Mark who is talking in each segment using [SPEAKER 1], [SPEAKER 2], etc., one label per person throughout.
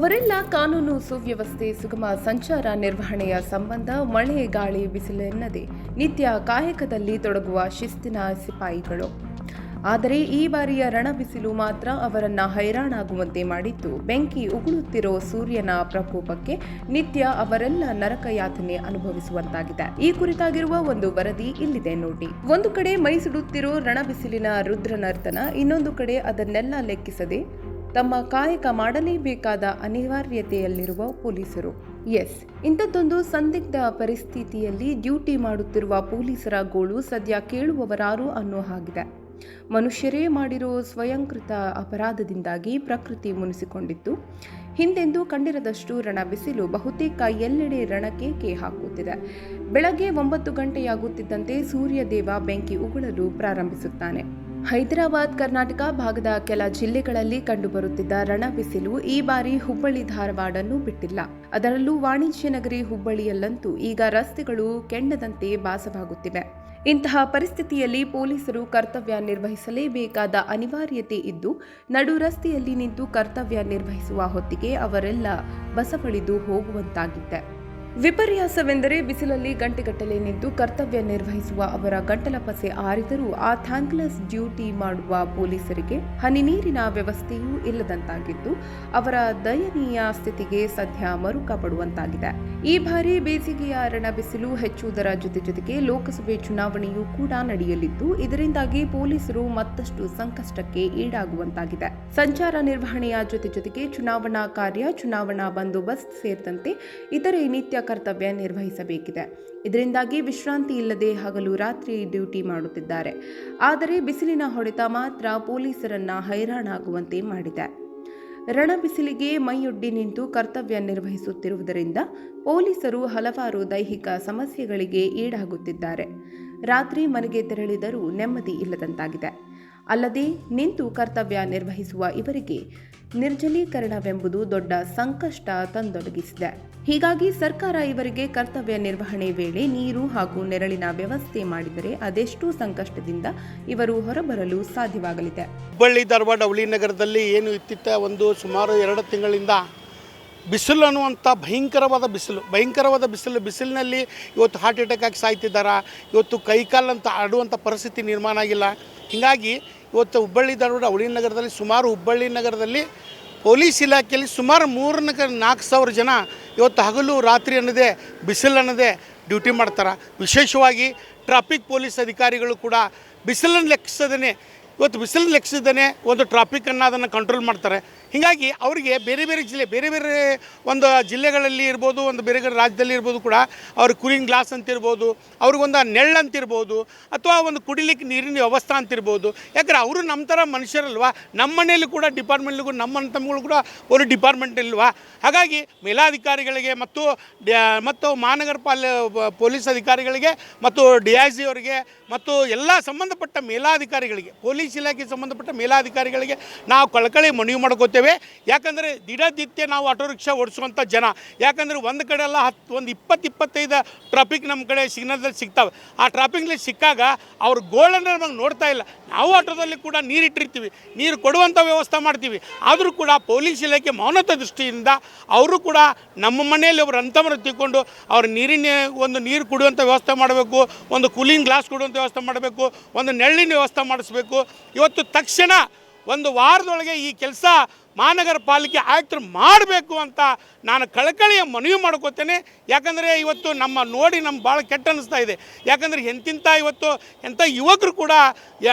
[SPEAKER 1] ಅವರೆಲ್ಲ ಕಾನೂನು ಸುವ್ಯವಸ್ಥೆ, ಸುಗಮ ಸಂಚಾರ ನಿರ್ವಹಣೆಯ ಸಂಬಂಧ ಮಳೆ, ಗಾಳಿ ಬಿಸಿಲೆನ್ನದೆ ನಿತ್ಯ ಕಾಯಕದಲ್ಲಿ ತೊಡಗುವ ಶಿಸ್ತಿನ ಸಿಪಾಯಿಗಳು. ಆದರೆ ಈ ಬಾರಿಯ ರಣಬಿಸಿಲು ಮಾತ್ರ ಅವರನ್ನ ಹೈರಾಣಾಗುವಂತೆ ಮಾಡಿದ್ದು ಬೆಂಕಿ ಉಗುಳುತ್ತಿರೋ ಸೂರ್ಯನ ಪ್ರಕೋಪಕ್ಕೆ ನಿತ್ಯ ಅವರೆಲ್ಲ ನರಕ ಯಾತನೆ ಅನುಭವಿಸುವಂತಾಗಿದೆ. ಈ ಕುರಿತಾಗಿರುವ ಒಂದು ವರದಿ ಇಲ್ಲಿದೆ ನೋಡಿ. ಒಂದು ಕಡೆ ಮೈಸುಡುತ್ತಿರೋ ರಣಬಿಸಿಲಿನ ರುದ್ರನರ್ತನ, ಇನ್ನೊಂದು ಕಡೆ ಅದನ್ನೆಲ್ಲ ಲೆಕ್ಕಿಸದೆ ತಮ್ಮ ಕಾಯಕ ಮಾಡಲೇಬೇಕಾದ ಅನಿವಾರ್ಯತೆಯಲ್ಲಿರುವ ಪೊಲೀಸರು. ಎಸ್, ಇಂಥದ್ದೊಂದು ಸಂದಿಗ್ಧ ಪರಿಸ್ಥಿತಿಯಲ್ಲಿ ಡ್ಯೂಟಿ ಮಾಡುತ್ತಿರುವ ಪೊಲೀಸರ ಗೋಳು ಸದ್ಯ ಕೇಳುವವರಾರು ಅನ್ನೋ ಹಾಗಿದೆ. ಮನುಷ್ಯರೇ ಮಾಡಿರೋ ಸ್ವಯಂಕೃತ ಅಪರಾಧದಿಂದಾಗಿ ಪ್ರಕೃತಿ ಮುನಿಸಿಕೊಂಡಿತ್ತು. ಹಿಂದೆಂದೂ ಕಂಡಿರದಷ್ಟು ರಣ ಬಿಸಿಲು ಬಹುತೇಕ ಎಲ್ಲೆಡೆ ರಣಕ್ಕೆ ಹಾಕುತ್ತಿದೆ. ಬೆಳಗ್ಗೆ ಒಂಬತ್ತು ಗಂಟೆಯಾಗುತ್ತಿದ್ದಂತೆ ಸೂರ್ಯದೇವ ಬೆಂಕಿ ಉಗುಳಲು ಪ್ರಾರಂಭಿಸುತ್ತಾನೆ. ಹೈದರಾಬಾದ್, ಕರ್ನಾಟಕ ಭಾಗದ ಕೆಲ ಜಿಲ್ಲೆಗಳಲ್ಲಿ ಕಂಡುಬರುತ್ತಿದ್ದ ರಣಬಿಸಿಲು ಈ ಬಾರಿ ಹುಬ್ಬಳ್ಳಿ, ಧಾರವಾಡನ್ನು ಬಿಟ್ಟಿಲ್ಲ. ಅದರಲ್ಲೂ ವಾಣಿಜ್ಯ ನಗರಿ ಹುಬ್ಬಳ್ಳಿಯಲ್ಲಂತೂ ಈಗ ರಸ್ತೆಗಳು ಕೆಂಡದಂತೆ ಭಾಸವಾಗುತ್ತಿವೆ. ಇಂತಹ ಪರಿಸ್ಥಿತಿಯಲ್ಲಿ ಪೊಲೀಸರು ಕರ್ತವ್ಯ ನಿರ್ವಹಿಸಲೇಬೇಕಾದ ಅನಿವಾರ್ಯತೆ ಇದ್ದು, ನಡು ರಸ್ತೆಯಲ್ಲಿ ನಿಂತು ಕರ್ತವ್ಯ ನಿರ್ವಹಿಸುವ ಹೊತ್ತಿಗೆ ಅವರೆಲ್ಲ ಬಸವಳಿದು ಹೋಗುವಂತಾಗಿದ್ದೆ ವಿಪರ್ಯಾಸವೆಂದರೆ ಬಿಸಿಲಲ್ಲಿ ಗಂಟೆಗಟ್ಟಲೆ ನಿಂತು ಕರ್ತವ್ಯ ನಿರ್ವಹಿಸುವ ಅವರ ಗಂಟಲ ಪಸೆ ಆರಿದರೂ ಆ ಥ್ಯಾಂಕ್ಲೆಸ್ ಡ್ಯೂಟಿ ಮಾಡುವ ಪೊಲೀಸರಿಗೆ ಹನಿ ನೀರಿನ ವ್ಯವಸ್ಥೆಯೂ ಇಲ್ಲದಂತಾಗಿದ್ದು, ಅವರ ದಯನೀಯ ಸ್ಥಿತಿಗೆ ಸದ್ಯ ಮರುಕ ಪಡುವಂತಾಗಿದೆ ಈ ಬಾರಿ ಬೇಸಿಗೆಯ ರಣ ಬಿಸಿಲು ಹೆಚ್ಚುವುದರ ಜೊತೆ ಜೊತೆಗೆ ಲೋಕಸಭೆ ಚುನಾವಣೆಯೂ ಕೂಡ ನಡೆಯಲಿದ್ದು, ಇದರಿಂದಾಗಿ ಪೊಲೀಸರು ಮತ್ತಷ್ಟು ಸಂಕಷ್ಟಕ್ಕೆ ಈಡಾಗುವಂತಾಗಿದೆ. ಸಂಚಾರ ನಿರ್ವಹಣೆಯ ಜೊತೆ ಜೊತೆಗೆ ಚುನಾವಣಾ ಕಾರ್ಯ, ಚುನಾವಣಾ ಬಂದೋಬಸ್ತ್ ಸೇರಿದಂತೆ ಇತರೆ ನಿತ್ಯ ಕರ್ತವ್ಯ ನಿರ್ವಹಿಸಬೇಕಿದೆ. ಇದರಿಂದಾಗಿ ವಿಶ್ರಾಂತಿ ಇಲ್ಲದೆ ಹಗಲು ರಾತ್ರಿ ಡ್ಯೂಟಿ ಮಾಡುತ್ತಿದ್ದಾರೆ. ಆದರೆ ಬಿಸಿಲಿನ ಹೊಡೆತ ಮಾತ್ರ ಪೊಲೀಸರನ್ನ ಹೈರಾಣಾಗುವಂತೆ ಮಾಡಿದೆ. ರಣ ಬಿಸಿಲಿಗೆ ಮೈಯೊಡ್ಡಿ ನಿಂತು ಕರ್ತವ್ಯ ನಿರ್ವಹಿಸುತ್ತಿರುವುದರಿಂದ ಪೊಲೀಸರು ಹಲವಾರು ದೈಹಿಕ ಸಮಸ್ಯೆಗಳಿಗೆ ಈಡಾಗುತ್ತಿದ್ದಾರೆ. ರಾತ್ರಿ ಮನೆಗೆ ತೆರಳಿದರೂ ನೆಮ್ಮದಿ ಇಲ್ಲದಂತಾಗಿದೆ. ಅಲ್ಲದೆ ನಿಂತು ಕರ್ತವ್ಯ ನಿರ್ವಹಿಸುವ ಇವರಿಗೆ ನಿರ್ಜಲೀಕರಣವೆಂಬುದು ದೊಡ್ಡ ಸಂಕಷ್ಟ ತಂದೊದಗಿಸಿದೆ. ಹೀಗಾಗಿ ಸರ್ಕಾರ ಇವರಿಗೆ ಕರ್ತವ್ಯ ನಿರ್ವಹಣೆ ವೇಳೆ ನೀರು ಹಾಗೂ ನೆರಳಿನ ವ್ಯವಸ್ಥೆ ಮಾಡಿದರೆ ಅದೆಷ್ಟೋ ಸಂಕಷ್ಟದಿಂದ ಇವರು ಹೊರಬರಲು ಸಾಧ್ಯವಾಗಲಿದೆ.
[SPEAKER 2] ಹುಬ್ಬಳ್ಳಿ, ಧಾರವಾಡ ಹುಳಿ ನಗರದಲ್ಲಿ ಏನು ಇತ್ತಿತ್ತ ಒಂದು ಸುಮಾರು ಎರಡು ತಿಂಗಳಿಂದ ಬಿಸಿಲು ಅನ್ನುವಂಥ ಭಯಂಕರವಾದ ಬಿಸಿಲು ಭಯಂಕರವಾದ ಬಿಸಿಲು, ಬಿಸಿಲಿನಲ್ಲಿ ಇವತ್ತು ಹಾರ್ಟ್ ಅಟ್ಯಾಕ್ ಆಗಿ ಸಾಯ್ತಿದ್ದಾರೆ? ಇವತ್ತು ಕೈಕಾಲಂತ ಆಡುವಂಥ ಪರಿಸ್ಥಿತಿ ನಿರ್ಮಾಣ ಆಗಿಲ್ಲ. ಹೀಗಾಗಿ ಇವತ್ತು ಹುಬ್ಬಳ್ಳಿ, ಧಾರವಾಡ ಹುಳಿ ನಗರದಲ್ಲಿ ಸುಮಾರು ಹುಬ್ಬಳ್ಳಿ ನಗರದಲ್ಲಿ ಪೊಲೀಸ್ ಇಲಾಖೆಯಲ್ಲಿ ಸುಮಾರು ಮೂರು ನಾಲ್ಕು ಸಾವಿರ ಜನ ಇವತ್ತು ಹಗಲು ರಾತ್ರಿ ಅನ್ನದೇ ಬಿಸಿಲು ಅನ್ನದೇ ಡ್ಯೂಟಿ ಮಾಡ್ತಾರೆ. ವಿಶೇಷವಾಗಿ ಟ್ರಾಫಿಕ್ ಪೊಲೀಸ್ ಅಧಿಕಾರಿಗಳು ಕೂಡ ಬಿಸಿಲನ್ನು ಲೆಕ್ಕಿಸದೇ ಇವತ್ತು ಬಿಸಿಲನ್ನು ಲೆಕ್ಕಿಸದೇ ಒಂದು ಟ್ರಾಫಿಕನ್ನು ಅದನ್ನು ಕಂಟ್ರೋಲ್ ಮಾಡ್ತಾರೆ. ಹೀಗಾಗಿ ಅವರಿಗೆ ಬೇರೆ ಬೇರೆ ಜಿಲ್ಲೆ, ಬೇರೆ ಬೇರೆ ಒಂದು ಜಿಲ್ಲೆಗಳಲ್ಲಿ ಇರ್ಬೋದು, ಒಂದು ಬೇರೆ ಬೇರೆ ರಾಜ್ಯದಲ್ಲಿ ಇರ್ಬೋದು ಕೂಡ ಅವ್ರ ಕೂಲಿಂಗ್ ಗ್ಲಾಸ್ ಅಂತ ಇರ್ಬೋದು ಅವ್ರಿಗೊಂದು ನೆಳ್ಳು ಅಂತಿರ್ಬೋದು, ಅಥವಾ ಒಂದು ಕುಡಿಲಿಕ್ಕೆ ನೀರಿನ ವ್ಯವಸ್ಥೆ ಅಂತಿರ್ಬೋದು. ಯಾಕಂದರೆ ಅವರು ನಮ್ಮ ಥರ ಮನುಷ್ಯರಲ್ವಾ? ನಮ್ಮ ಮನೆಯಲ್ಲೂ ಕೂಡ ಡಿಪಾರ್ಟ್ಮೆಂಟ್ಗೂ ನಮ್ಮ ತಮ್ಮಗಳು ಕೂಡ ಒಂದು ಡಿಪಾರ್ಟ್ಮೆಂಟ್ ಇಲ್ವಾ? ಹಾಗಾಗಿ ಮೇಲಾಧಿಕಾರಿಗಳಿಗೆ ಮತ್ತು ಮತ್ತು ಮಹಾನಗರ ಪಾಲ, ಪೊಲೀಸ್ ಅಧಿಕಾರಿಗಳಿಗೆ ಮತ್ತು ಡಿ ಐ ಸಿ ಅವರಿಗೆ ಮತ್ತು ಎಲ್ಲ ಸಂಬಂಧಪಟ್ಟ ಮೇಲಾಧಿಕಾರಿಗಳಿಗೆ, ಪೊಲೀಸ್ ಇಲಾಖೆಗೆ ಸಂಬಂಧಪಟ್ಟ ಮೇಲಾಧಿಕಾರಿಗಳಿಗೆ ನಾವು ಕಳಕಳಿ ಮನವಿ ಮಾಡ್ಕೋತೇವೆ. ಯಾಕಂದರೆ ದಿಢದಿತ್ಯ ನಾವು ಆಟೋ ರಿಕ್ಷಾ ಓಡಿಸುವಂಥ ಜನ. ಯಾಕಂದರೆ ಒಂದು ಕಡೆ ಎಲ್ಲ ಹತ್ತು ಒಂದು ಇಪ್ಪತ್ತು ಇಪ್ಪತ್ತೈದು ಟ್ರಾಫಿಕ್ ನಮ್ಮ ಕಡೆ ಸಿಗ್ನಲ್ದಲ್ಲಿ ಸಿಗ್ತಾವೆ. ಆ ಟ್ರಾಫಿಕ್ನಲ್ಲಿ ಸಿಕ್ಕಾಗ ಅವ್ರ ಗೋಳನ್ನು ನಮಗೆ ನೋಡ್ತಾ ಇಲ್ಲ. ನಾವು ಆಟೋದಲ್ಲಿ ಕೂಡ ನೀರು ಇಟ್ಟಿರ್ತೀವಿ. ನೀರು ಕೊಡುವಂಥ ವ್ಯವಸ್ಥೆ ಮಾಡ್ತೀವಿ. ಆದರೂ ಕೂಡ ಪೊಲೀಸ್ ಇಲಾಖೆ ಮೌನತ ದೃಷ್ಟಿಯಿಂದ ಅವರು ಕೂಡ ನಮ್ಮ ಮನೆಯಲ್ಲಿ ಒಬ್ಬರು ಅಂಥವ್ರು ತಿಳ್ಕೊಂಡು ಅವ್ರ ನೀರಿನ ಒಂದು ನೀರು ಕುಡಿಯುವಂಥ ವ್ಯವಸ್ಥೆ ಮಾಡಬೇಕು, ಒಂದು ಕೂಲಿಂಗ್ ಗ್ಲಾಸ್ ಕೊಡುವಂಥ ವ್ಯವಸ್ಥೆ ಮಾಡಬೇಕು, ಒಂದು ನೆರಳಿನ ವ್ಯವಸ್ಥೆ ಮಾಡಿಸ್ಬೇಕು. ಇವತ್ತು ತಕ್ಷಣ ಒಂದು ವಾರದೊಳಗೆ ಈ ಕೆಲಸ ಮಹಾನಗರ ಪಾಲಿಕೆ ಆಯುಕ್ತರು ಮಾಡಬೇಕು ಅಂತ ನಾನು ಕಳಕಳಿಯ ಮನವಿ ಮಾಡ್ಕೋತೇನೆ. ಯಾಕಂದರೆ ಇವತ್ತು ನಮ್ಮ ನೋಡಿ ನಮ್ಮ ಭಾಳ ಕೆಟ್ಟ ಅನ್ನಿಸ್ತಾ ಇದೆ. ಯಾಕಂದರೆ ಎಂತಿಂಥ ಇವತ್ತು ಎಂಥ ಯುವಕರು ಕೂಡ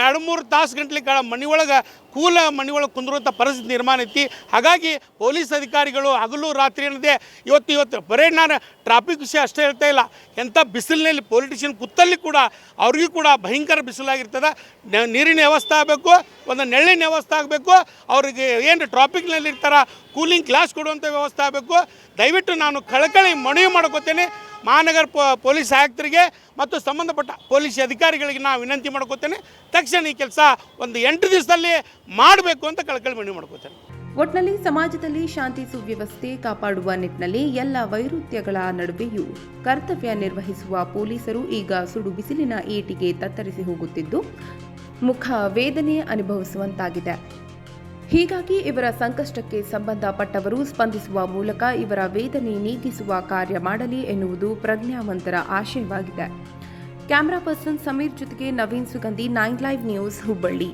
[SPEAKER 2] ಎರಡು ಮೂರು ತಾಸು ಗಂಟ್ಲೆ ಕಾಲ ಮನೆಯೊಳಗೆ ಕೂಲ ಮನೆಯೊಳಗೆ ಕುಂದಿರುವಂಥ ಪರಿಸ್ಥಿತಿ ನಿರ್ಮಾಣ ಐತಿ. ಹಾಗಾಗಿ ಪೊಲೀಸ್ ಅಧಿಕಾರಿಗಳು ಹಗಲು ರಾತ್ರಿ ಏನಿದೆ, ಇವತ್ತು ಇವತ್ತು ಬರೀ ನಾನು ಟ್ರಾಫಿಕ್ ವಿಷಯ ಅಷ್ಟೇ ಹೇಳ್ತಾ ಇಲ್ಲ. ಎಂಥ ಬಿಸಿಲಿನಲ್ಲಿ ಪೊಲಿಟಿಷಿಯನ್ ಕುತ್ತಲ್ಲಿ ಕೂಡ ಅವ್ರಿಗೂ ಕೂಡ ಭಯಂಕರ ಬಿಸಿಲಾಗಿರ್ತದೆ. ನೀರಿನ ವ್ಯವಸ್ಥೆ ಆಗಬೇಕು, ಒಂದು ನೆಳ್ಳಿನ ವ್ಯವಸ್ಥೆ ಆಗಬೇಕು, ಅವ್ರಿಗೆ ಏನು ಟ್ರಾಫಿಕ್ನಲ್ಲಿ ಕೂಲಿಂಗ್ ಗ್ಲಾಸ್ ಕೊಡುವಂಥ ವ್ಯವಸ್ಥೆ ಆಗಬೇಕು. ದಯವಿಟ್ಟು ನಾನು ಕಳಕಳಿ ಮನವಿ ಮಾಡ್ಕೋತೇನೆ. ಮಹಾನಗರ ಪೊಲೀಸ್ ಆಯುಕ್ತರಿಗೆ ಮತ್ತು ಸಂಬಂಧಪಟ್ಟ ಪೊಲೀಸ್ ಅಧಿಕಾರಿಗಳಿಗೆ ನಾನು ವಿನಂತಿ ಮಾಡ್ಕೋತೇನೆ. ತಕ್ಷಣ ಈ ಕೆಲಸ ಒಂದು ಎಂಟು ದಿವಸದಲ್ಲಿ ಮಾಡಬೇಕು ಅಂತ ಕಳಕಳಿ ಮನವಿ ಮಾಡ್ಕೋತೇನೆ.
[SPEAKER 1] ಒಟ್ನಲ್ಲಿ ಸಮಾಜದಲ್ಲಿ ಶಾಂತಿ ಸುವ್ಯವಸ್ಥೆ ಕಾಪಾಡುವ ನಿಟ್ಟಿನಲ್ಲಿ ಎಲ್ಲ ವೈರುಧ್ಯಗಳ ನಡುವೆಯೂ ಕರ್ತವ್ಯ ನಿರ್ವಹಿಸುವ ಪೊಲೀಸರು ಈಗ ಸುಡು ಬಿಸಿಲಿನ ಏಟಿಗೆ ತತ್ತರಿಸಿ ಹೋಗುತ್ತಿದ್ದು, ಮುಖ ವೇದನೆ ಅನುಭವಿಸುವಂತಾಗಿದೆ. ಹೀಗಾಗಿ ಇವರ ಸಂಕಷ್ಟಕ್ಕೆ ಸಂಬಂಧಪಟ್ಟವರು ಸ್ಪಂದಿಸುವ ಮೂಲಕ ಇವರ ವೇದನೆ ನೀಗಿಸುವ ಕಾರ್ಯ ಮಾಡಲಿ ಎನ್ನುವುದು ಪ್ರಜ್ಞಾವಂತರ ಆಶಯವಾಗಿದೆ. ಕ್ಯಾಮರಾ ಪರ್ಸನ್ ಸಮೀರ್ ಜೊತೆಗೆ Naveen Sugandhi, nine live news Hubballi.